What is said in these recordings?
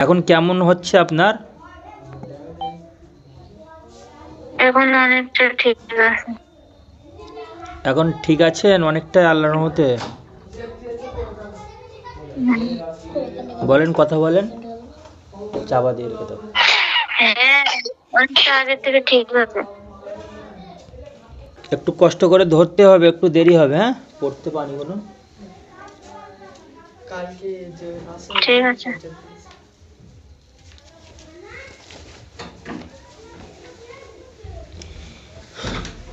এখন কেমন হচ্ছে আপনার? এখন অনেকটা ঠিক আছে। এখন ঠিক আছেন অনেকটাই আল্লাহর রহমতে? বলেন কথা বলেন। চাপা দিয়ে রেখে হ্যাঁ অনেকটা আগের থেকে ঠিক আছে। একটু কষ্ট করে ধরতে হবে একটু দেরি হবে হ্যাঁ? পড়তে পানিগুলো ঠিক আছে।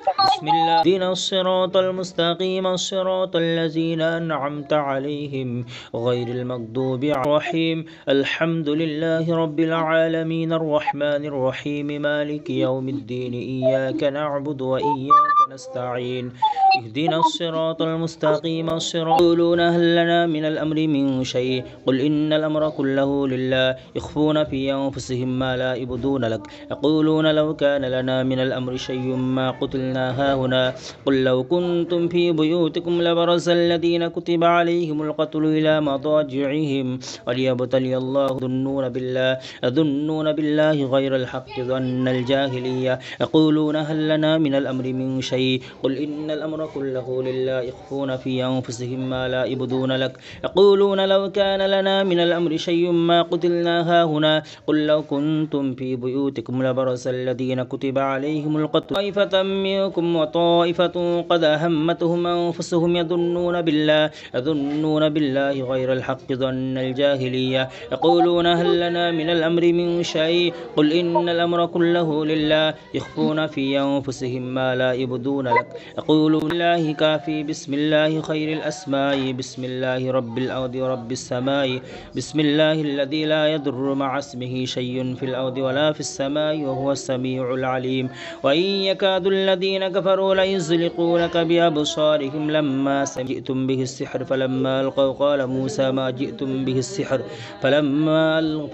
بسم الله. اهدنا الصراط المستقيم صراط الذين أنعمت عليهم غير المغضوب عليهم. الحمد لله رب العالمين الرحمن الرحيم مالك يوم الدين إياك نعبد وإياك نستعين. اهدنا الصراط المستقيم. صراط يقولون هل لنا من الأمر من شيء؟ قل إن الأمر كله لله. يخفون في أنفسهم ما لا يبدون لك. يقولون لو كان لنا من الأمر شيء ما قتلنا هاهنا. قل لو كنتم في بيوتكم لبرز الذين كتب عليهم القتل إلى مضاجعهم. وليبتلي الله يظنون بالله. يظنون بالله غير الحق ظن الجاهلية. يقولون هل لنا من الأمر من شيء؟ قل إن الأمر كله لله يخفون في أنفسهم ما لا يبدون لك. يقولون لو كان لنا من الأمر شيء ما قتلنا هاهنا. قل لو كنتم في بيوتكم لبرز الذين كتب عليهم القتل. طائفة منكم وطائفة قد أهمتهم أنفسهم يظنون بالله يظنون بالله غير الحق ظن الجاهلية. يقولون هل لنا من الأمر من شيء؟ قل إن الأمر كله لله يخفون في أنفسهم ما لا يبدون لك. يقولون الله كافي. بسم الله خير الأسماء. بسم الله رب الأرض ورب السماء. بسم الله الذي لا يضر مع اسمه شيء في الأرض ولا في السماء وهو السميع العليم. وإن يكاد الذين كفروا ليزلقونك بأبصارهم لما سمعتم به السحر فلما ألقوا قال موسى ما جئتم به السحر. فلما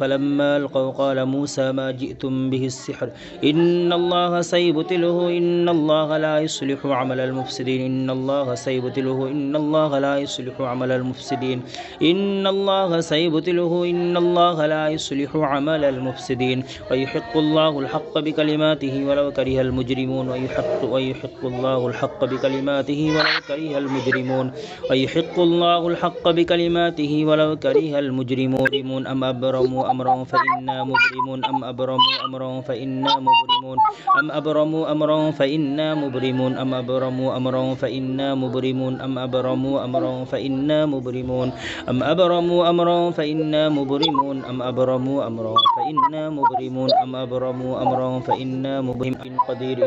فلما ألقوا قال موسى ما جئتم به السحر. إن الله سيبطله. إن الله لا يصلح عمل المفسدين. إن الله سيبطله إن الله لا يصلح عمل المفسدين. إن الله سيبطله إن الله لا يصلح عمل المفسدين. ويحق الله الحق بكلماته ولو كره المجرمون. ويحق ويحق الله الحق بكلماته ولو كره المجرمون. ويحق الله الحق بكلماته ولو كره المجرمون. أم أبرموا أمرا فإنا مبرمون. أم أبرموا أمرا فإنا مبرمون. أم أبرموا أمرا فإنا مبرمون. أم أبرموا أمرا فإنا مبرمون. أم أبرموا أمرا فإنا مبرمون. أم أبرموا أمرا فإنا مبرمون. أم أبرموا أمرا فإنا مبرمون. أم أبرموا أمرا فإنا مبرمون. قدير